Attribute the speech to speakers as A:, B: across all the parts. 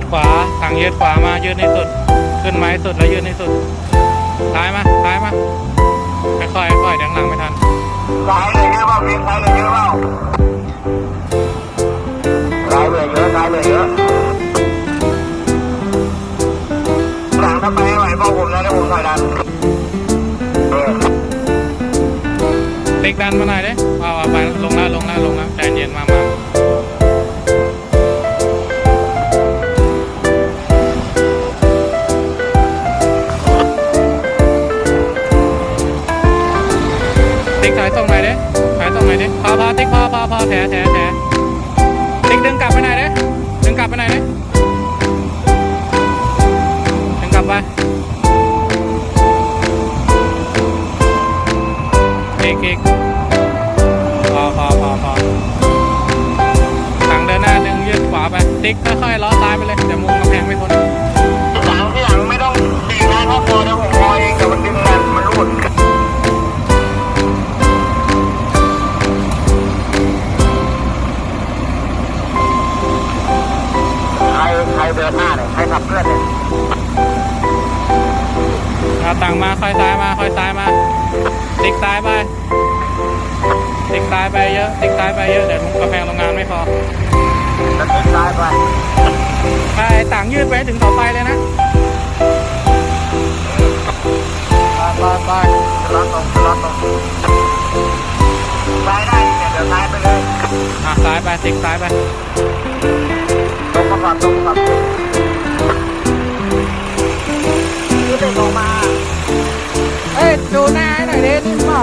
A: ดขวาถังยืดขวามายืดให้สุด ขึ้นไม้สุดแล้วยืดให้สุดซ้ายมาซ้ายมาค่อยๆค่อยๆเดี๋ยวหลังไม่ทัน
B: ซ้ายเลยเยอะเปล่าพียงซ้ายเลยเยอะเปล่าซ้ายเลยเยอะซ้ายเลยเยอะหลังถ้าไปไม่ไหวบอผมนะเดี๋ยวผมถอยดันเออ
A: ติ๊กดันมาหน่อยดิเอาเอาไปลงแล้วลงแล้วลงแล้วใจเย็นมามา ติ๊กถอยส่งหน่อยดิถอยส่งหน่อยดิพอพอติ๊กพอพอพอแถแถแถติ๊กดึงกลับไปหน่อยดิดึงกลับไปหน่อยดิดึงกลับไปอีกอีกพอพอพอพอถังเดินหน้าดึงยืดขวาไป ติ๊กค่อยๆล้อซ้ายไปเลยเดี๋ยวมุมกำแพงไม่พ้น
B: เดินหน้าเนี่ยใครขับเพื่อนเนี่ย
A: เอาต่างมาค่อยซ้ายมาค่อยซ้ายมา ติ๊กซ้ายไป ติ๊กซ้ายไปเยอะ ติ๊กซ้ายไปเยอะเดี๋ยวมุมกำแพงโรงงานไม่พอ
B: แล้วทิ้งซ้ายไป
A: ไปต่างยืดไปให้ถึงเสาไฟเลยนะไปไป
B: จะล็อกตรงจะล็อกตรงซ้ายได้เนี่ยเดี๋ยวซ้ายไปเลย
A: อะซ้ายไปติ๊กซ้ายไป
B: ตรง มาก่อนตรงก่อน
A: ยืดเด็กออกมา เอ้ย ดูหน้าหน่อยดินิ่เปล่า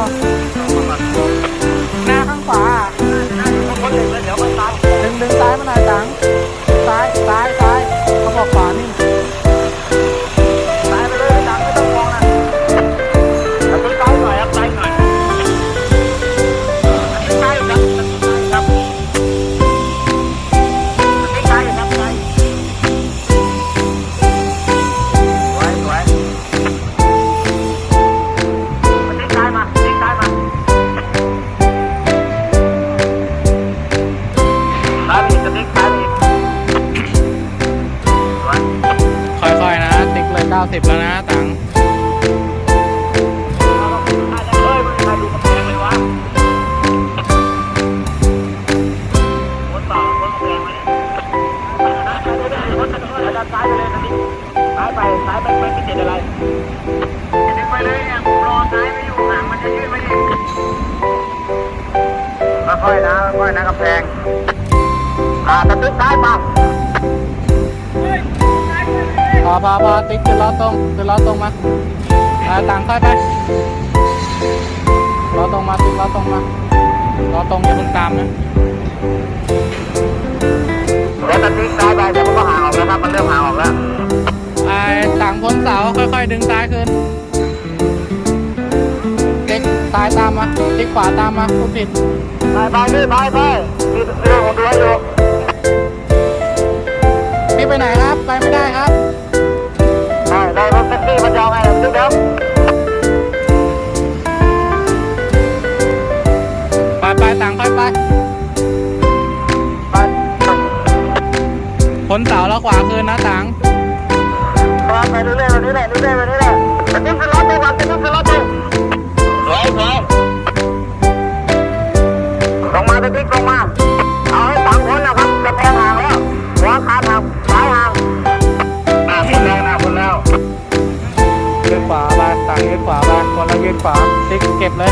B: ไหม
A: เนี่
B: ยด้านซ้ายไปเลยนะนี่ซ้ายไปซ้ายไปไม่ติดอะไรดึงไปเลยเนี่ยผมรอซ้ายไม่อยู่หางมันจะยืดไม่ดีค่อยๆนะค่อยๆนะกำแพงอ่าตะตึกซ้ายมา
A: พอพอพอติ๊กขึ้นล้อตรงขึ้นล้อตรงมาอ่าตังค่อยไปล้อตรงมาติ๊กล้อตรงมาล้อตรงอย่าเพิ่งตามนะ
B: เดี๋ยวตะตึกซ้ายไปเดี๋ยวมันก็ห่างออกแล้วครับมันเริ่มห่างออกแล้ว
A: ไอ้ต่างพ้นเสาค่อยๆ ดึงซ้ายขึ้นติ๊กซ้ายตามมาติ๊กขวาตามมาผู้ผิด
B: ไปไปนี่ไปไปมีเรื่องของตัวอยู่
A: พี่ไปไหนครับ ไปไม่ได้ครับ
B: แบบนี้แหละเรื่อยๆแบบนี้แหละจะทิ้งขึ้นรถตัวก่อนจะทิ้งขึ้นรถตัวสวยสวยลงมาจะทิ้งลงมา เอาให้สามคนนะครับจะแพงห่างแล้วหัวขาดห่างซ้ายห่างอ่าพ้นแล้วนะพ้นแล้ว
A: ยืดขวาไปต่างยืดขวาไปคนละยืดขวาติ๊กเก็บเลย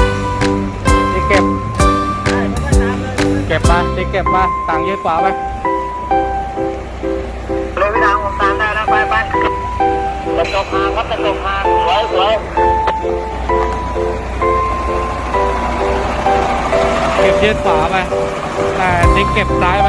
A: ติ๊กเก็บ เก็บมาติ๊กเก็บมาต่างยืดขวา
B: ไป จะจบห่างครับจะจบห่างสวยสวย
A: เก็บยืดขวาไปแต่ติ๊กเก็บซ้ายไป